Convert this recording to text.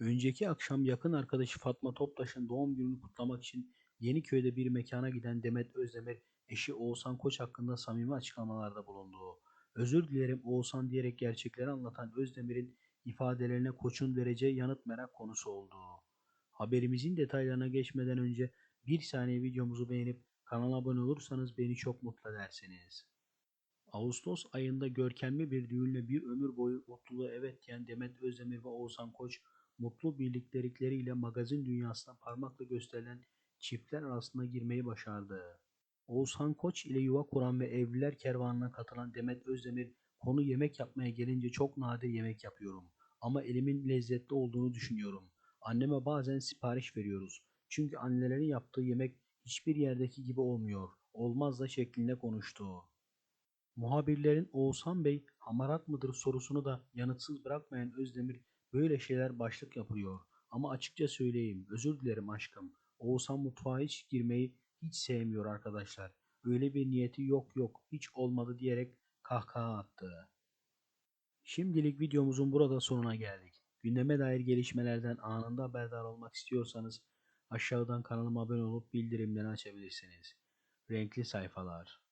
Önceki akşam yakın arkadaşı Fatma Toptaş'ın doğum gününü kutlamak için Yeniköy'de bir mekana giden Demet Özdemir, eşi Oğuzhan Koç hakkında samimi açıklamalarda bulundu. Özür dilerim Oğuzhan diyerek gerçekleri anlatan Özdemir'in ifadelerine Koç'un vereceği yanıt merak konusu oldu. Haberimizin detaylarına geçmeden önce bir saniye videomuzu beğenip kanala abone olursanız beni çok mutlu edersiniz. Ağustos ayında görkemli bir düğünle bir ömür boyu mutluluğa evet diyen Demet Özdemir ve Oğuzhan Koç, mutlu birliktelikleriyle magazin dünyasına parmakla gösterilen çiftler arasına girmeyi başardı. Oğuzhan Koç ile yuva kuran ve evliler kervanına katılan Demet Özdemir, konu yemek yapmaya gelince çok nadir yemek yapıyorum. Ama elimin lezzetli olduğunu düşünüyorum. Anneme bazen sipariş veriyoruz. Çünkü annelerin yaptığı yemek hiçbir yerdeki gibi olmuyor. Olmaz da şeklinde konuştu. Muhabirlerin Oğuzhan Bey hamarat mıdır sorusunu da yanıtsız bırakmayan Özdemir böyle şeyler başlık yapıyor. Ama açıkça söyleyeyim özür dilerim aşkım. Oğuzhan mutfağa hiç girmeyi hiç sevmiyor arkadaşlar. Öyle bir niyeti yok yok hiç olmadı diyerek kahkaha attı. Şimdilik videomuzun burada sonuna geldik. Gündeme dair gelişmelerden anında haberdar olmak istiyorsanız aşağıdan kanalıma abone olup bildirimleri açabilirsiniz. Renkli sayfalar.